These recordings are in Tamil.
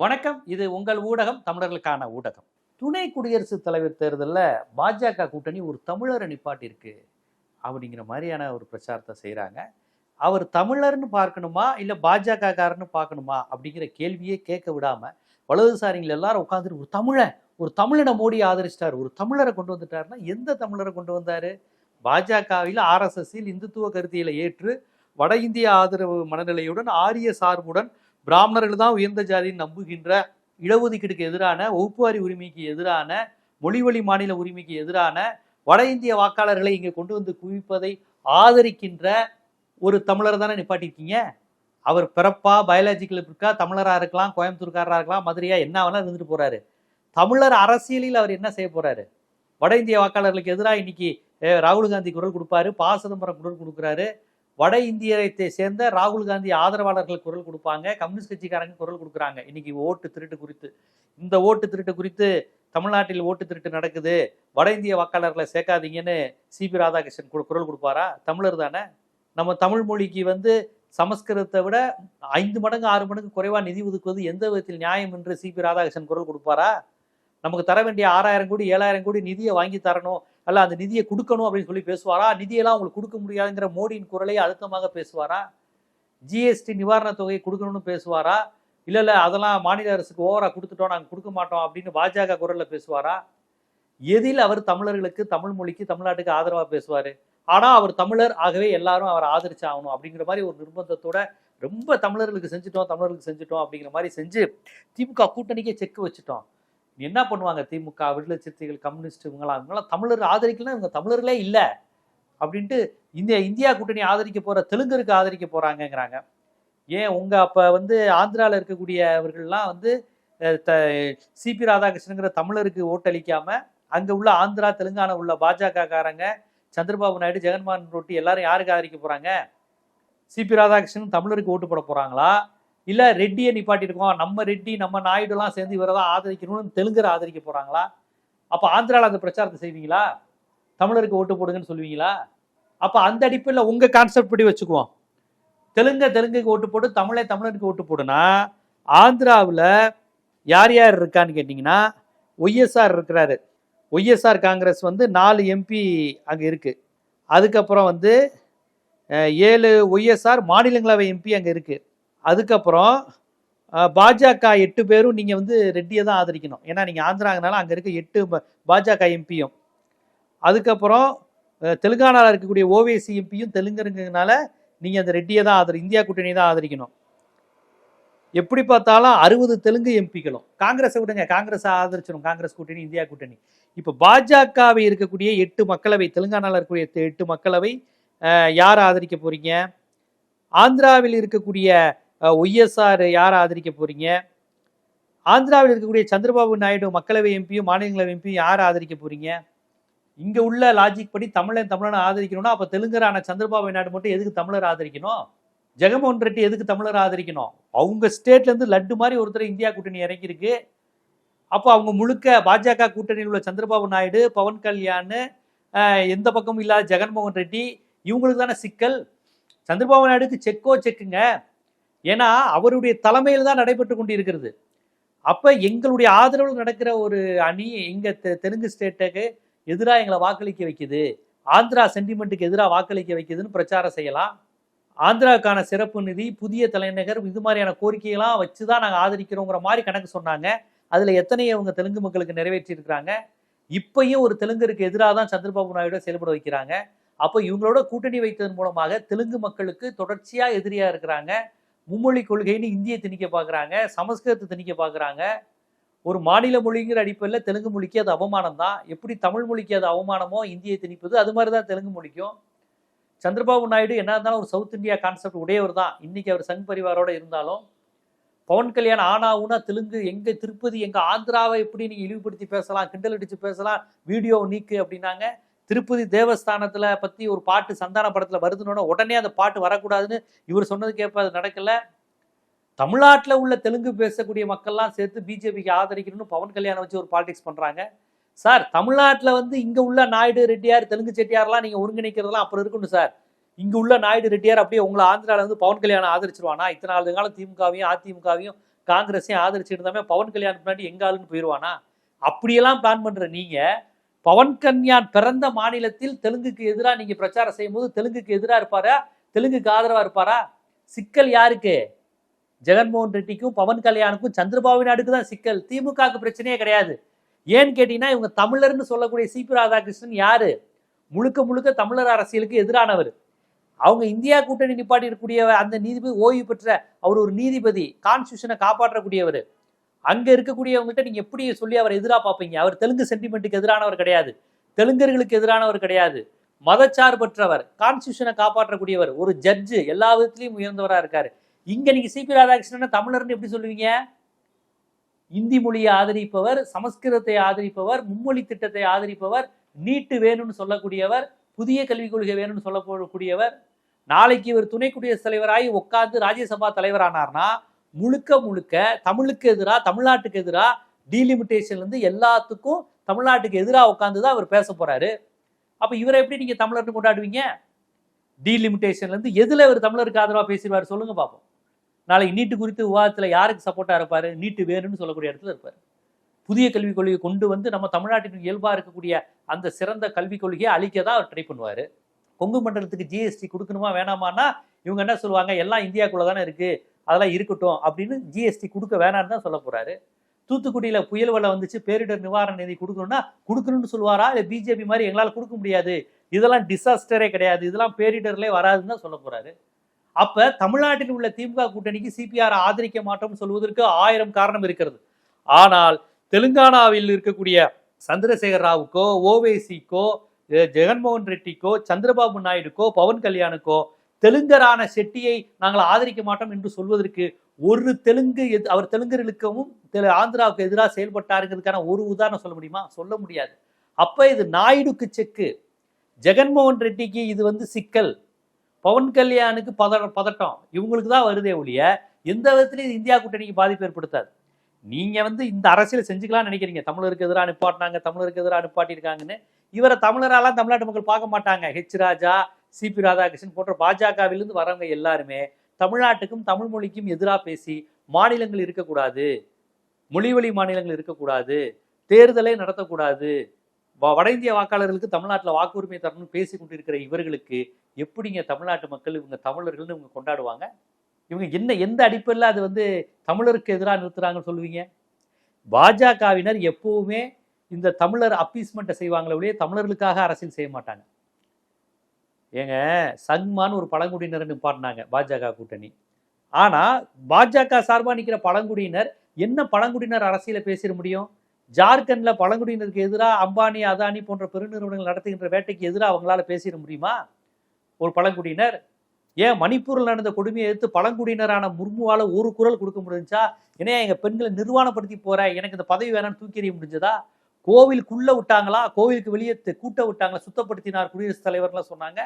வணக்கம். இது உங்கள் ஊடகம் தமிழர்களுக்கான ஊடகம். துணை குடியரசுத் தலைவர் தேர்தலில் பாஜக கூட்டணி ஒரு தமிழரை நிப்பாட்டியிருக்கு அப்படிங்கிற மாதிரியான ஒரு பிரச்சாரத்தை செய்கிறாங்க அவர் தமிழர்னு பார்க்கணுமா? இல்லை பாஜகக்காரன்னு பார்க்கணுமா? அப்படிங்கிற கேள்வியே கேட்க விடாமல் வலதுசாரிகள் எல்லாரும் உட்காந்துட்டு ஒரு தமிழன் ஒரு தமிழனை மோடி ஆதரிச்சிட்டார். ஒரு தமிழரை கொண்டு வந்துட்டாருன்னா எந்த தமிழரை கொண்டு வந்தார்? பாஜகவில் ஆர்எஸ்எஸ்ஸில் இந்துத்துவ கருத்தியலை ஏற்று வட இந்திய ஆதரவு மனநிலையுடன் ஆரிய சார்புடன் பிராமணர்கள் தான் உயர்ந்த ஜாதின்னு நம்புகின்ற இடஒதுக்கீடுக்கு எதிரான வகுப்புவாரி உரிமைக்கு எதிரான மொழிவழி மாநில உரிமைக்கு எதிரான வட இந்திய வாக்காளர்களை இங்கே கொண்டு வந்து குவிப்பதை ஆதரிக்கின்ற ஒரு தமிழர் தானே நிப்பாட்டிருக்கீங்க அவர் பிறப்பா பயாலஜிக்கல் இருக்கா தமிழராக இருக்கலாம் கோயம்புத்தூர்காரராக இருக்கலாம் மதுரையா என்ன வேணால் இருந்துட்டு போறாரு. தமிழர் அரசியலில் அவர் என்ன செய்ய போறாரு? வட இந்திய வாக்காளர்களுக்கு எதிராக இன்னைக்கு ராகுல் காந்தி குரல் கொடுப்பாரு ப. சிதம்பரம் குரல் கொடுக்குறாரு. வட இந்தியத்தை சேர்ந்த ராகுல் காந்தி ஆதரவாளர்கள் குரல் கொடுப்பாங்க. கம்யூனிஸ்ட் கட்சிக்காரங்க குரல் கொடுக்குறாங்க. இன்னைக்கு ஓட்டு திருட்டு குறித்து. இந்த ஓட்டு திருட்டு குறித்து தமிழ்நாட்டில் ஓட்டு திருட்டு நடக்குது. வட இந்திய வாக்காளர்களை சேர்க்காதீங்கன்னு சிபி ராதாகிருஷ்ணன் கு- குரல் கொடுப்பாரா? தமிழர் தானே? நம்ம தமிழ் மொழிக்கு வந்து சமஸ்கிருதத்தை விட ஐந்து மடங்கு ஆறு மடங்கு குறைவா நிதி ஒதுக்குவது எந்த விதத்தில் நியாயம் என்று சிபி ராதாகிருஷ்ணன் குரல் கொடுப்பாரா? நமக்கு தர வேண்டிய ஆறாயிரம் கோடி ஏழாயிரம் கோடி நிதியை வாங்கி தரணும். அல்ல அந்த நிதியை கொடுக்கணும் அப்படின்னு சொல்லி பேசுவாரா? நிதியெல்லாம் உங்களுக்கு கொடுக்க முடியாதுங்கிற மோடியின் குரலையே அழுத்தமாக பேசுவாரா? ஜிஎஸ்டி நிவாரணத் தொகையை கொடுக்கணும்னு பேசுவாரா? இல்லை இல்லை அதெல்லாம் மாநில அரசுக்கு ஓவராக கொடுத்துட்டோம் நாங்கள் கொடுக்க மாட்டோம் அப்படின்னு பாஜக குரலில் பேசுவாரா? எதில் அவர் தமிழர்களுக்கு தமிழ் மொழிக்கு தமிழ்நாட்டுக்கு ஆதரவாக பேசுவார்? ஆனால் அவர் தமிழர் ஆகவே எல்லாரும் அவரை ஆதரிச்சாகணும் அப்படிங்கிற மாதிரி ஒரு நிர்பந்தத்தோட ரொம்ப தமிழர்களுக்கு செஞ்சுட்டோம் தமிழர்களுக்கு செஞ்சுட்டோம் அப்படிங்கிற மாதிரி செஞ்சு திமுக கூட்டணிக்கே செக் வச்சுட்டோம். என்ன பண்ணுவாங்க? திமுக விடுதலை சிறுத்தைகள் கம்யூனிஸ்ட் இவங்களாம் இவங்களாம் தமிழர் ஆதரிக்கலாம் இவங்க தமிழர்களே இல்லை அப்படின்ட்டு இந்திய இந்தியா கூட்டணி ஆதரிக்க போகிற தெலுங்கருக்கு ஆதரிக்க போகிறாங்கங்கிறாங்க ஏன் உங்கள் அப்போ வந்து ஆந்திராவில் இருக்கக்கூடியவர்கள்லாம் வந்து த சிபி ராதாகிருஷ்ணங்கிற தமிழருக்கு ஓட்டளிக்காமல் அங்கே உள்ள ஆந்திரா தெலுங்கானா உள்ள பாஜகக்காரங்க சந்திரபாபு நாயுடு ஜெகன்மோகன் ரெட்டி எல்லாரும் யாருக்கு ஆதரிக்க போகிறாங்க சிபி ராதாகிருஷ்ணன் தமிழருக்கு ஓட்டு போட போகிறாங்களா இல்ல ரெட்டியை நிப்பாட்டிருக்கோம். நம்ம ரெட்டி நம்ம நாயுடுலாம் சேர்ந்து இவரை தான் ஆதரிக்கணும்னு தெலுங்கரை ஆதரிக்க போறாங்களா? அப்ப ஆந்திரால அந்த பிரச்சாரத்தை செய்வீங்களா? தமிழருக்கு ஓட்டு போடுங்கன்னு சொல்லுவீங்களா? அப்ப அந்த அடிப்படையில் உங்க கான்செப்ட் படி வச்சுக்குவோம். தெலுங்க தெலுங்குக்கு ஓட்டு போட்டு தமிழை தமிழருக்கு ஓட்டு போடுனா ஆந்திராவில் யார் யார் இருக்கான்னு கேட்டிங்கன்னா ஒய்எஸ்ஆர் இருக்கிறாரு. ஒய்எஸ்ஆர் காங்கிரஸ் வந்து நாலு எம்பி அங்கே இருக்குது அதுக்கப்புறம் வந்து ஏழு ஒய்எஸ்ஆர் மாநிலங்களவை எம்பி அங்கே இருக்குது அதுக்கப்புறம் பாஜக எட்டு பேரும் நீங்கள் வந்து ரெட்டியை தான் ஆதரிக்கணும். ஏன்னா நீங்கள் ஆந்திராங்கனால அங்கே இருக்க எட்டு பாஜக எம்பியும். அதுக்கப்புறம் தெலுங்கானாவில் இருக்கக்கூடிய ஓவேசி எம்பியும் தெலுங்குங்கிறதுனால நீங்கள் அந்த ரெட்டியை தான் ஆதரி இந்தியா கூட்டணியை தான் ஆதரிக்கணும். எப்படி பார்த்தாலும் அறுபது தெலுங்கு எம்பிக்களும். காங்கிரஸை விடுங்க காங்கிரஸ் ஆதரிச்சிடும் காங்கிரஸ் கூட்டணி இந்தியா கூட்டணி. இப்போ பாஜகவை இருக்கக்கூடிய எட்டு மக்களவை தெலுங்கானாவில் இருக்கக்கூடிய எட்டு- மக்களவை யார் ஆதரிக்க போறீங்க? ஆந்திராவில் இருக்கக்கூடிய ஒய்எஸ்ஆர் யார் ஆதரிக்க போறீங்க? ஆந்திராவில் இருக்கக்கூடிய சந்திரபாபு நாயுடு மக்களவை எம்பியும் மாநிலங்களவை எம்பியும் யார் ஆதரிக்க போறீங்க? இங்க உள்ள லாஜிக் படி தமிழன் தமிழனை ஆதரிக்கணும்னா அப்ப தெலுங்கரான சந்திரபாபு நாயுடு மட்டும் எதுக்கு தமிழர் ஆதரிக்கணும்? ஜெகன்மோகன் ரெட்டி எதுக்கு தமிழர் ஆதரிக்கணும்? அவங்க ஸ்டேட்ல இருந்து லட்டு மாதிரி ஒருத்தர் இந்தியா கூட்டணி இறங்கியிருக்கு அப்போ அவங்க முழுக்க பாஜக கூட்டணியில் உள்ள சந்திரபாபு நாயுடு பவன் கல்யாண் எந்த பக்கமும் இல்லாத ஜெகன்மோகன் ரெட்டி இவங்களுக்கு தானே சிக்கல்? சந்திரபாபு நாயுடுக்கு செக்கோ செக்குங்க. ஏன்னா அவருடைய தலைமையில் தான் நடைபெற்று கொண்டு இருக்கிறது அப்போ எங்களுடைய ஆதரவு நடக்கிற ஒரு அணி எங்கள் தெ- தெலுங்கு ஸ்டேட்டுக்கு எதிராக எங்களை வாக்களிக்க வைக்குது. ஆந்திரா சென்டிமெண்ட்டுக்கு எதிராக வாக்களிக்க வைக்குதுன்னு பிரச்சாரம் செய்யலாம். ஆந்திராவுக்கான சிறப்பு நிதி புதிய தலைநகர் இது மாதிரியான கோரிக்கையெல்லாம் வச்சு தான் நாங்கள் ஆதரிக்கிறோங்கிற மாதிரி கணக்கு சொன்னாங்க. அதில் எத்தனையை அவங்க தெலுங்கு மக்களுக்கு நிறைவேற்றியிருக்கிறாங்க? இப்பையும் ஒரு தெலுங்கருக்கு எதிராக தான் சந்திரபாபு நாயுடு செயல்பட வைக்கிறாங்க. அப்போ இவங்களோட கூட்டணி வைத்ததன் மூலமாக தெலுங்கு மக்களுக்கு தொடர்ச்சியாக எதிரியாக இருக்கிறாங்க. மும்மொழி கொள்கைன்னு இந்தியை திணிக்க பார்க்குறாங்க சமஸ்கிருதத்தை திணிக்க பார்க்குறாங்க ஒரு மாநில மொழிங்கிற அடிப்படையில் தெலுங்கு மொழிக்கு அது அவமானம் தான் எப்படி தமிழ் மொழிக்கு அது அவமானமோ இந்தியை திணிப்பது அது மாதிரி தான் தெலுங்கு மொழிக்கும். சந்திரபாபு நாயுடு என்ன இருந்தாலும் ஒரு சவுத் இந்தியா கான்செப்ட் உடையவர் தான் இன்றைக்கி அவர் சங் பரிவாரோட இருந்தாலும் பவன் கல்யாண் ஆனா ஊனா தெலுங்கு எங்கே திருப்பதி எங்கள் ஆந்திராவை எப்படி நீங்கள் இழிவுபடுத்தி பேசலாம் கிண்டல் அடித்து பேசலாம் வீடியோ நீக்கு அப்படின்னாங்க. திருப்பதி தேவஸ்தானத்தில் பற்றி ஒரு பாட்டு சந்தான படத்தில் வருதுன்னு உடனே அந்த பாட்டு வரக்கூடாதுன்னு இவர் சொன்னது கேட்ப அது நடக்கல. தமிழ்நாட்டில் உள்ள தெலுங்கு பேசக்கூடிய மக்கள்லாம் சேர்த்து பிஜேபிக்கு ஆதரிக்கணும்னு பவன் கல்யாணம் வச்சு ஒரு பாலிடிக்ஸ் பண்ணுறாங்க சார் தமிழ்நாட்டில் வந்து இங்கே உள்ள நாயுடு ரெட்டியார் தெலுங்கு செட்டியார்லாம் நீங்கள் ஒருங்கிணைக்கிறதெல்லாம் அப்புறம் இருக்கணும் சார். இங்கே உள்ள நாயுடு ரெட்டியார் அப்படியே உங்களை ஆந்திராவில் வந்து பவன் கல்யாணம் ஆதரிச்சிருவானா? இத்தனை நாலு காலம் திமுகவையும் அதிமுகவையும் காங்கிரஸையும் ஆதரிச்சுட்டு இருந்தாமே பவன் கல்யாணம் முன்னாடி எங்க ஆளுன்னு போயிடுவானா அப்படியெல்லாம் பிளான் பண்ணுற நீங்கள் பவன் கல்யாண் பிறந்த மாநிலத்தில் தெலுங்குக்கு எதிராக நீங்கள் பிரச்சாரம் செய்யும் போது தெலுங்குக்கு எதிராக இருப்பாரா? தெலுங்குக்கு ஆதரவாக இருப்பாரா? சிக்கல் யாருக்கு? ஜெகன்மோகன் ரெட்டிக்கும் பவன் கல்யாணுக்கும் சந்திரபாபு நாயுடுக்கு தான் சிக்கல். திமுகவுக்கு பிரச்சனையே கிடையாது. ஏன்னு கேட்டீங்கன்னா இவங்க தமிழர்னு சொல்லக்கூடிய சிபி ராதாகிருஷ்ணன் யாரு? முழுக்க முழுக்க தமிழர் அரசியலுக்கு எதிரானவர். அவங்க இந்தியா கூட்டணி நிப்பாட்டி இருக்கக்கூடிய அந்த நீதிபதி ஓய்வு பெற்ற அவர் ஒரு நீதிபதி கான்ஸ்டியூஷனை காப்பாற்றக்கூடியவர். அங்கே இருக்கக்கூடியவங்ககிட்ட நீங்கள் எப்படி சொல்லி அவர் எதிராக பார்ப்பீங்க? அவர் தெலுங்கு சென்டிமெண்ட்டுக்கு எதிரானவர் கிடையாது. தெலுங்கர்களுக்கு எதிரானவர் கிடையாது. மதச்சார்பற்றவர் கான்ஸ்டியூஷனை காப்பாற்றக்கூடியவர் ஒரு ஜட்ஜு எல்லா விதத்துலையும் உயர்ந்தவராக இருக்கார். இங்கே நீங்கள் சிபி ராதாகிருஷ்ணன் தமிழர்னு எப்படி சொல்லுவீங்க? இந்தி மொழியை ஆதரிப்பவர் சமஸ்கிருதத்தை ஆதரிப்பவர் மும்மொழி திட்டத்தை ஆதரிப்பவர் நீட்டு வேணும்னு சொல்லக்கூடியவர் புதிய கல்விக் கொள்கை வேணும்னு சொல்லக்கூடியவர் நாளைக்கு இவர் துணை குடியரசுத் தலைவராகி உட்கார்ந்து ராஜ்யசபா தலைவரானார்னா முழுக்க முழுக்க தமிழுக்கு எதிராக தமிழ்நாட்டுக்கு எதிராக டீலிமிட்டேஷன்ல இருந்து எல்லாத்துக்கும் தமிழ்நாட்டுக்கு எதிராக உட்காந்து தான் அவர் பேச போறாரு. அப்போ இவரை எப்படி நீங்க தமிழர்னு கொண்டாடுவீங்க? டீலிமிட்டேஷன்ல இருந்து எதுல இவர் தமிழருக்கு ஆதரவாக பேசிடுவார் சொல்லுங்க பார்ப்போம் நாளைக்கு நீட்டு குறித்து விவாதத்தில் யாருக்கு சப்போர்ட்டாக இருப்பார்? நீட்டு வேணும்னு சொல்லக்கூடிய இடத்துல இருப்பார். புதிய கல்விக் கொள்கையை கொண்டு வந்து நம்ம தமிழ்நாட்டின் இயல்பாக இருக்கக்கூடிய அந்த சிறந்த கல்விக் கொள்கையை அழிக்க தான் அவர் ட்ரை பண்ணுவார். கொங்கு மண்டலத்துக்கு ஜிஎஸ்டி கொடுக்கணுமா வேணாமான்னா இவங்க என்ன சொல்லுவாங்க? எல்லாம் இந்தியாக்குள்ளே தானே இருக்கு. அதெல்லாம் இருக்கட்டும் அப்படின்னு ஜிஎஸ்டி கொடுக்க வேணாம்னு தான் சொல்ல போறாரு. தூத்துக்குடியில் புயல் வெள்ளம் வந்துச்சு பேரிடர் நிவாரண நிதி கொடுக்கணும்னா கொடுக்கணும்னு சொல்லுவாரா? இல்லை பிஜேபி மாதிரி எங்களால் கொடுக்க முடியாது. இதெல்லாம் டிசாஸ்டரே கிடையாது. இதெல்லாம் பேரிடர்லேயே வராதுன்னு தான் சொல்ல போறாரு. அப்போ தமிழ்நாட்டில் உள்ள திமுக கூட்டணிக்கு சிபிஆர் ஆதரிக்க மாட்டோம்னு சொல்வதற்கு ஆயிரம் காரணம் இருக்கிறது. ஆனால் தெலுங்கானாவில் இருக்கக்கூடிய சந்திரசேகர் ராவுக்கோ ஓவேசிக்கோ ஜெகன்மோகன் ரெட்டிக்கோ சந்திரபாபு நாயுடுக்கோ பவன் கல்யாணுக்கோ தெலுங்கரான செட்டியை நாங்கள் ஆதரிக்க மாட்டோம் என்று சொல்வதற்கு ஒரு தெலுங்கு எது- அவர் தெலுங்கர்களுக்கும் தெலு ஆந்திராவுக்கு எதிராக செயல்பட்டாருங்கிறதுக்கான ஒரு உதாரணம் சொல்ல முடியுமா? சொல்ல முடியாது. அப்போ இது நாயுடுக்கு செக்கு. ஜெகன்மோகன் ரெட்டிக்கு இது வந்து சிக்கல். பவன் கல்யாணுக்கு பத பதட்டம். இவங்களுக்கு தான் வருதே ஒழிய எந்த விதத்துலையும் இந்தியா கூட்டணிக்கு பாதிப்பு ஏற்படுத்தாது. நீங்கள் வந்து இந்த அரசியல் செஞ்சுக்கலாம்னு நினைக்கிறீங்க. தமிழருக்கு எதிராக அனுப்பாட்டினாங்க தமிழருக்கு எதிராக அனுப்பாட்டியிருக்காங்கன்னு இவரை தமிழராலாம் தமிழ்நாட்டு மக்கள் பார்க்க மாட்டாங்க. ஹெச் ராஜா சிபி ராதாகிருஷ்ணன் போன்ற பாஜகவிலிருந்து வரவங்க எல்லாருமே தமிழ்நாட்டுக்கும் தமிழ் மொழிக்கும் எதிராக பேசி மாநிலங்கள் இருக்கக்கூடாது மொழிவழி மாநிலங்கள் இருக்கக்கூடாது தேர்தலே நடத்தக்கூடாது வ- வட இந்திய வாக்காளர்களுக்கு தமிழ்நாட்டில் வாக்குரிமை தரணும்னு பேசி கொண்டிருக்கிற இவர்களுக்கு எப்படிங்க தமிழ்நாட்டு மக்கள் இவங்க தமிழர்கள்னு இவங்க கொண்டாடுவாங்க? இவங்க என்ன எந்த அடிப்படையில் அது வந்து தமிழருக்கு எதிராக நிறுத்துறாங்கன்னு சொல்லுவீங்க? பாஜகவினர் எப்பவுமே இந்த தமிழர் அப்பீஸ்மெண்ட்டை செய்வாங்களே ஒழிய தமிழர்களுக்காக அரசியல் செய்ய மாட்டாங்க. ஏங்க சங்மான்னு ஒரு பழங்குடியினர் நிப்பாட்டினாங்க பாஜக கூட்டணி. ஆனால் பாஜக சார்பாக நிற்கிற பழங்குடியினர் என்ன பழங்குடியினர் அரசியலை பேசிட முடியும்? ஜார்க்கண்டில் பழங்குடியினருக்கு எதிராக அம்பானி அதானி போன்ற பெருநிறுவனங்கள் நடத்துகின்ற வேட்டைக்கு எதிராக அவங்களால பேசிட முடியுமா? ஒரு பழங்குடியினர். ஏன் மணிப்பூரில் நடந்த கொடுமையை எதிர்த்து பழங்குடியினரான முர்முவால ஒரு குரல் கொடுக்க முடிஞ்சா ஏன்னா எங்கள் பெண்களை நிர்வாணப்படுத்தி போகிற எனக்கு இந்த பதவி வேணாம்னு தூக்கி எறிய முடிஞ்சதா? கோவிலுக்குள்ள விட்டாங்களா? கோவிலுக்கு வெளியே கூட்ட விட்டாங்களா? சுத்தப்படுத்தினார் குடியரசுத் தலைவர்லாம் சொன்னாங்க.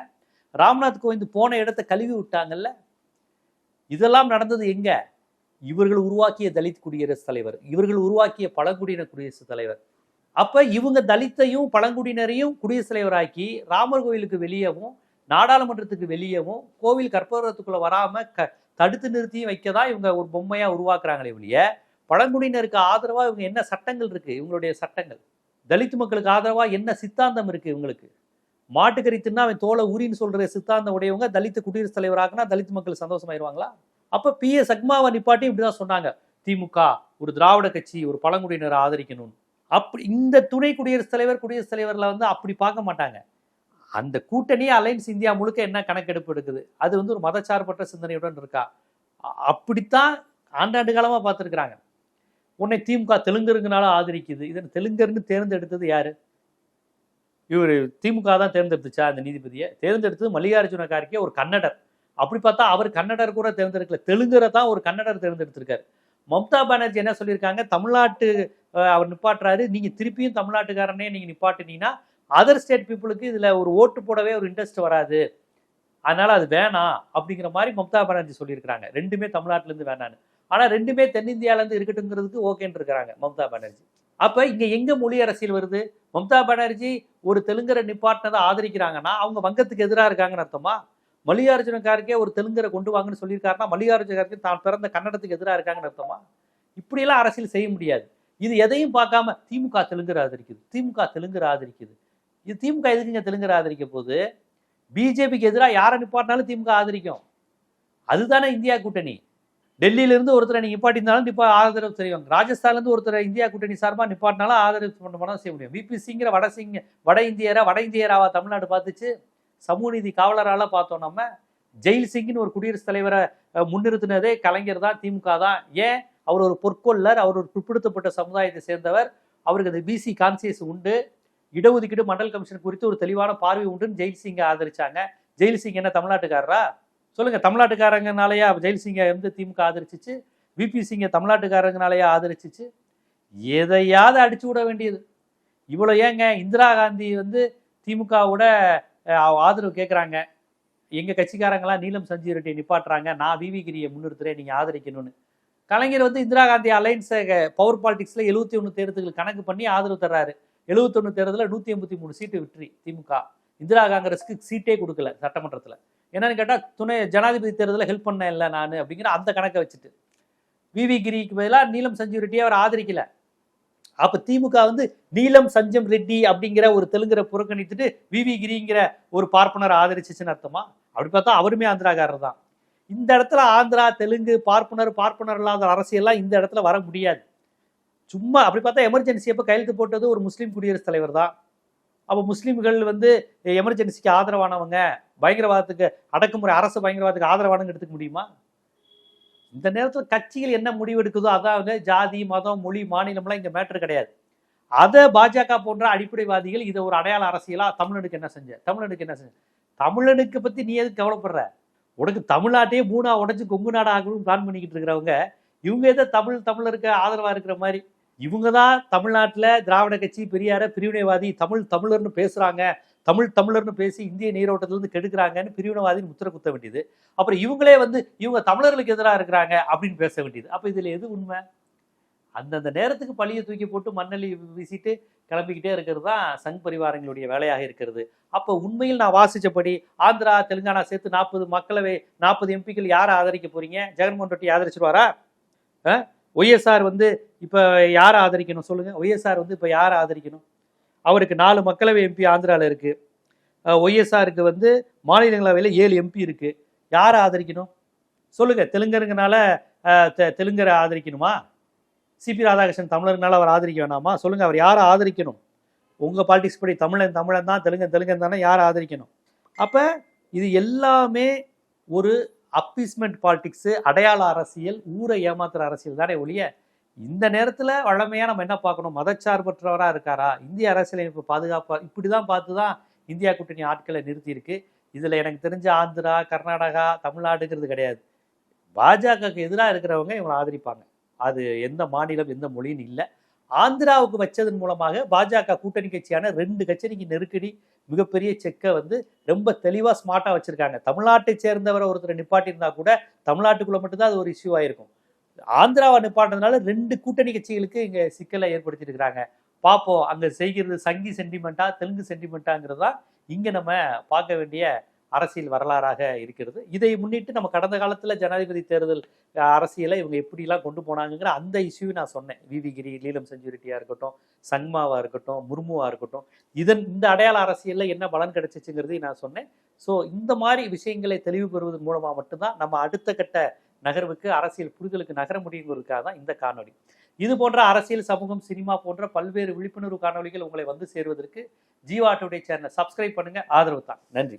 ராம்நாத் கோவிந்த் போன இடத்த கழுவி விட்டாங்கல்ல? இதெல்லாம் நடந்தது எங்க? இவர்கள் உருவாக்கிய தலித் குடியரசுத் தலைவர் இவர்கள் உருவாக்கிய பழங்குடியின குடியரசுத் தலைவர். அப்ப இவங்க தலித்தையும் பழங்குடியினரையும் குடியரசுத் தலைவராக்கி ராமர் கோயிலுக்கு வெளியவும் நாடாளுமன்றத்துக்கு வெளியவும் கோவில் கற்பூரத்துக்குள்ள வராம க தடுத்து நிறுத்தியும் வைக்க தான் இவங்க ஒரு பொம்மையா உருவாக்குறாங்களே ஒழிய பழங்குடியினருக்கு ஆதரவா இவங்க என்ன சட்டங்கள் இருக்கு? இவங்களுடைய சட்டங்கள். தலித் மக்களுக்கு ஆதரவாக என்ன சித்தாந்தம் இருக்குது இவங்களுக்கு? மாட்டுக்கறி தின்னா அவன் தோலை உரின்னு சொல்கிற சித்தாந்தம் உடையவங்க தலித் குடியரசுத் தலைவராகனா தலித் மக்கள் சந்தோஷமாயிருவாங்களா? அப்போ பி. ஏ சக்மாவை நிப்பாட்டி இப்படிதான் சொன்னாங்க. திமுக ஒரு திராவிட கட்சி ஒரு பழங்குடியினரை ஆதரிக்கணும்னு. அப்படி இந்த துணை குடியரசுத் தலைவர் குடியரசுத் தலைவரில் வந்து அப்படி பார்க்க மாட்டாங்க. அந்த கூட்டணி அலைன்ஸ் இந்தியா முழுக்க என்ன கணக்கெடுப்பு எடுக்குது? அது வந்து ஒரு மதச்சார்பற்ற சிந்தனையுடன் இருக்கா? அப்படித்தான் ஆண்டாண்டு காலமாக பார்த்துருக்குறாங்க. உன்னை திமுக தெலுங்கருங்கனால ஆதரிக்குது. இதன் தெலுங்கர்னு தேர்ந்தெடுத்தது யாரு? இவர் திமுக தான் தேர்ந்தெடுத்துச்சா அந்த நீதிபதியை? தேர்ந்தெடுத்தது மல்லிகார்ஜுன கார்கே ஒரு கன்னடர். அப்படி பார்த்தா அவர் கன்னடர் கூட தேர்ந்தெடுக்கல. தெலுங்கரை தான் ஒரு கன்னடர் தேர்ந்தெடுத்திருக்காரு. மம்தா பானர்ஜி என்ன சொல்லியிருக்காங்க? தமிழ்நாட்டு அவர் நிப்பாட்டுறாரு. நீங்கள் திருப்பியும் தமிழ்நாட்டுக்காரனே நீங்கள் நிப்பாட்டினீங்கன்னா அதர் ஸ்டேட் பீப்புளுக்கு இதில் ஒரு ஓட்டு போடவே ஒரு இன்ட்ரெஸ்ட் வராது. அதனால் அது வேணாம் அப்படிங்கிற மாதிரி மம்தா பானர்ஜி சொல்லியிருக்கிறாங்க. ரெண்டுமே தமிழ்நாட்டிலேருந்து வேணான்னு ஆனா ரெண்டுமே தென்னிந்தியாவிலேருந்து இருக்கட்டுங்கிறதுக்கு ஓகேன்னு இருக்கிறாங்க மம்தா பானர்ஜி. அப்ப இங்க எங்க மொழி அரசியல் வருது? மம்தா பானர்ஜி ஒரு தெலுங்கரை நிப்பாட்டினதை ஆதரிக்கிறாங்கன்னா அவங்க வங்கத்துக்கு எதிராக இருக்காங்கன்னு அர்த்தமா? மல்லிகார்ஜுன கார்கே ஒரு தெலுங்கரை கொண்டு வாங்கன்னு சொல்லியிருக்காருன்னா மல்லிகார்ஜுன கார்கே தான் பிறந்த கன்னடத்துக்கு எதிராக இருக்காங்கன்னு அர்த்தமா? இப்படியெல்லாம் அரசியல் செய்ய முடியாது. இது எதையும் பார்க்காம திமுக தெலுங்கர் ஆதரிக்குது. திமுக தெலுங்கர் ஆதரிக்குது. இது திமுக எதுக்குங்க தெலுங்கர் ஆதரிக்க போது பிஜேபிக்கு எதிராக யாரை நிப்பாட்டினாலும் திமுக ஆதரிக்கும். அதுதானே இந்தியா கூட்டணி. டெல்லியிலிருந்து ஒருத்தரை நீங்க நிப்பாட்டினாலும் நிப்பா ஆதரவு தெரியும். ராஜஸ்தான்லேருந்து ஒருத்தர் ஒருத்தரை இந்தியா கூட்டணி சார்பாக நிப்பாட்டினாலும் ஆதரவு பண்ண போனால் செய்ய முடியும். விபி சிங்கிற வட வட இந்தியரா வட இந்தியராவா தமிழ்நாடு பார்த்துச்சு. சமூக நீதி காவலரால் பார்த்தோம் நம்ம. ஜெயில் சிங்னு ஒரு குடியரசுத் தலைவரை முன்னிறுத்தினதே கலைஞர் தான் திமுக தான். ஏன்? அவர் ஒரு பொற்கொள்ளர் அவர் ஒரு பிற்படுத்தப்பட்ட சமுதாயத்தை சேர்ந்தவர். அவருக்கு அந்த பிசி கான்சியஸ் உண்டு. இடஒதுக்கீடு மண்டல் கமிஷன் குறித்து ஒரு தெளிவான பார்வை உண்டுன்னு ஜெயில் சிங்கை ஆதரிச்சாங்க. ஜெயில் சிங் என்ன தமிழ்நாட்டுக்காரரா? சொல்லுங்க தமிழ்நாட்டுக்காரங்கனாலயா ஜெயில் சிங்கை வந்து திமுக ஆதரிச்சிச்சு விபி சிங்கை தமிழ்நாட்டுக்காரங்கனாலயா ஆதரிச்சிச்சு? எதையாவது அடிச்சு விட வேண்டியது. இவ்வளோ ஏங்க இந்திரா காந்தி வந்து திமுகவோட ஆதரவு கேட்குறாங்க எங்கள் கட்சிக்காரங்களாம் நீலம் சஞ்சீவ் ரெட்டியை நிப்பாட்டுறாங்க. நான் விவி கிரியை முன்னிறுத்துறேன் நீங்கள் ஆதரிக்கணும்னு. கலைஞர் வந்து இந்திரா காந்தி அலைன்ஸை பவர் பாலிடிக்ஸில் எழுபத்தி ஒன்று தேர்தல்கள் கணக்கு பண்ணி ஆதரவு தர்றாரு. எழுபத்தொன்று தேர்தலில் நூற்றி எண்பத்தி மூணு சீட்டு வெற்றி திமுக. இந்திரா காங்கிரஸ்க்கு சீட்டே கொடுக்கல சட்டமன்றத்தில். என்னன்னு கேட்டால் துணை ஜனாதிபதி தேர்தலில் ஹெல்ப் பண்ணேன் இல்லை நான் அப்படிங்கிற அந்த கணக்கை வச்சுட்டு. விவி கிரிக்கு பதிலாக நீலம் சஞ்சீவ் ரெட்டியை அவர் ஆதரிக்கல. அப்போ திமுக வந்து நீலம் சஞ்சம் ரெட்டி அப்படிங்கிற ஒரு தெலுங்கரை புறக்கணித்துட்டு விவி கிரிங்கிற ஒரு பார்ப்பனர் ஆதரிச்சிச்சுன்னு அர்த்தமா? அப்படி பார்த்தா அவருமே ஆந்திராக்காரர் தான். இந்த இடத்துல ஆந்திரா தெலுங்கு பார்ப்பனர் பார்ப்பனர் இல்லாத அரசியல்லாம் இந்த இடத்துல வர முடியாது. சும்மா அப்படி பார்த்தா எமர்ஜென்சி அப்போ கையெழுத்து போட்டது ஒரு முஸ்லீம் குடியரசுத் தலைவர் தான். அப்போ முஸ்லீம்கள் வந்து எமர்ஜென்சிக்கு ஆதரவானவங்க பயங்கரவாதத்துக்கு அடக்குமுறை அரசு பயங்கரவாதத்துக்கு ஆதரவானவங்க எடுத்துக்க முடியுமா? இந்த நேரத்தில் கட்சிகள் என்ன முடிவு எடுக்குதோ அதாவது ஜாதி மதம் மொழி மாநிலம்லாம் இங்கே மேட்ரு கிடையாது. அதை பாஜக போன்ற அடிப்படைவாதிகள் இதை ஒரு அடையாள அரசியலா தமிழனுக்கு என்ன செஞ்ச தமிழனுக்கு என்ன செஞ்ச? தமிழனுக்கு பற்றி நீ எதுக்கு கவலைப்படுற? உனக்கு தமிழ்நாட்டையே மூணா உடைச்சு கொங்கு நாடு ஆகணும்னு பிளான் பண்ணிக்கிட்டு இருக்கிறவங்க இவங்க எதை தமிழ் தமிழருக்கு ஆதரவாக இருக்கிற மாதிரி. இவங்க தான் தமிழ்நாட்டில் திராவிட கட்சி பெரியார பிரிவினைவாதி தமிழ் தமிழர்னு பேசுகிறாங்க தமிழ் தமிழர்னு பேசி இந்திய நீரோட்டத்திலிருந்து கெடுக்கிறாங்கன்னு பிரிவினைவாதின்னு முத்திர குத்த வேண்டியது. அப்புறம் இவங்களே வந்து இவங்க தமிழர்களுக்கு எதிராக இருக்கிறாங்க அப்படின்னு பேச வேண்டியது. அப்போ இதில் எது உண்மை? அந்தந்த நேரத்துக்கு பழியை தூக்கி போட்டு மண்ணலி வீசிட்டு கிளம்பிக்கிட்டே இருக்கிறது தான் சங் பரிவாரங்களுடைய வேலையாக இருக்கிறது. அப்போ உண்மையில் நான் வாசித்தபடி ஆந்திரா தெலுங்கானா சேர்த்து நாற்பது மக்களவை நாற்பது எம்பிக்கள் யாரை ஆதரிக்க போகிறீங்க ஜெகன்மோகன் ரெட்டி ஆதரிச்சிருவாரா? ஒய்எஸ்ஆர் வந்து இப்போ யாரை ஆதரிக்கணும் சொல்லுங்கள் ஒய்எஸ்ஆர் வந்து இப்போ யாரை ஆதரிக்கணும்? அவருக்கு நாலு மக்களவை எம்பி ஆந்திராவில் இருக்குது ஒய்எஸ்ஆருக்கு வந்து மாநிலங்களவையில் ஏழு எம்பி இருக்குது யாரை ஆதரிக்கணும்? சொல்லுங்கள் தெலுங்கருங்கனால தெ- தெலுங்கரை ஆதரிக்கணுமா? சிபி ராதாகிருஷ்ணன் தமிழர்னால அவர் ஆதரிக்க வேணாமா? சொல்லுங்கள் அவர் யாரை ஆதரிக்கணும்? உங்கள் பாலிடிக்ஸ் படி தமிழன் தமிழன் தான் தெலுங்கன் தெலுங்கன் தானே யாரை ஆதரிக்கணும்? அப்போ இது எல்லாமே ஒரு அப்பீஸ்மெண்ட் பாலிட்டிக்ஸு அடையாள அரசியல் ஊரை ஏமாத்துற அரசியல் தானே ஒழிய இந்த நேரத்தில் வழமையாக நம்ம என்ன பார்க்கணும்? மதச்சார்பற்றவராக இருக்காரா? இந்திய அரசியலமைப்பு பாதுகாப்பா இப்படிதான் பார்த்து தான் இந்தியா கூட்டணி ஆட்களை நிறுத்தியிருக்கு. இதில் எனக்கு தெரிஞ்ச ஆந்திரா கர்நாடகா தமிழ்நாடுங்கிறது கிடையாது. பாஜகவுக்கு எதிராக இருக்கிறவங்க இவங்களை ஆதரிப்பாங்க. அது எந்த மாநிலம் எந்த மொழின்னு இல்லை. ஆந்திராவுக்கு வச்சதன் மூலமாக பாஜக கூட்டணி கட்சியான ரெண்டு கட்சிக்கு நெருக்கடி மிகப்பெரிய செக்கை வந்து ரொம்ப தெளிவாக ஸ்மார்ட்டாக வச்சிருக்காங்க. தமிழ்நாட்டை சேர்ந்தவரை ஒருத்தர் நிப்பாட்டியிருந்தா கூட தமிழ்நாட்டுக்குள்ளே மட்டும்தான் அது ஒரு இஷ்யூ ஆயிருக்கும். ஆந்திராவை நிப்பாட்டினதுனால ரெண்டு கூட்டணி கட்சிகளுக்கு இங்கே சிக்கலை ஏற்படுத்தியிருக்கிறாங்க. பார்ப்போம் அங்கே செய்கிறது சங்கி சென்டிமெண்ட்டா தெலுங்கு சென்டிமெண்ட்டாங்கிறது தான் இங்கே நம்ம பார்க்க வேண்டிய அரசியல் வரலாறாக இருக்கிறது. இதை முன்னிட்டு நம்ம கடந்த காலத்தில் ஜனாதிபதி தேர்தல் அரசியலை இவங்க எப்படிலாம் கொண்டு போனாங்கங்கிற அந்த இஷ்யூ நான் சொன்னேன். விவிகிரி லீலம் செஞ்சுரிட்டியாக இருக்கட்டும் சங்மாவாக இருக்கட்டும் முர்முவாக இருக்கட்டும் இதன் இந்த அடையாள அரசியலில் என்ன பலன் கிடைச்சிச்சுங்கிறதையும் நான் சொன்னேன். ஸோ இந்த மாதிரி விஷயங்களை தெளிவு பெறுவதன் மூலமாக மட்டும்தான் நம்ம அடுத்த கட்ட நகர்வுக்கு அரசியல் புரிதலுக்கு நகர முடியுங்கிறதுக்காக தான் இந்த காணொளி. இது போன்ற அரசியல் சமூகம் சினிமா போன்ற பல்வேறு விழிப்புணர்வு காணொளிகள் உங்களை வந்து சேருவதற்கு ஜீவா டுடே சேனலை சப்ஸ்கிரைப் பண்ணுங்க. ஆதரவு தான். நன்றி.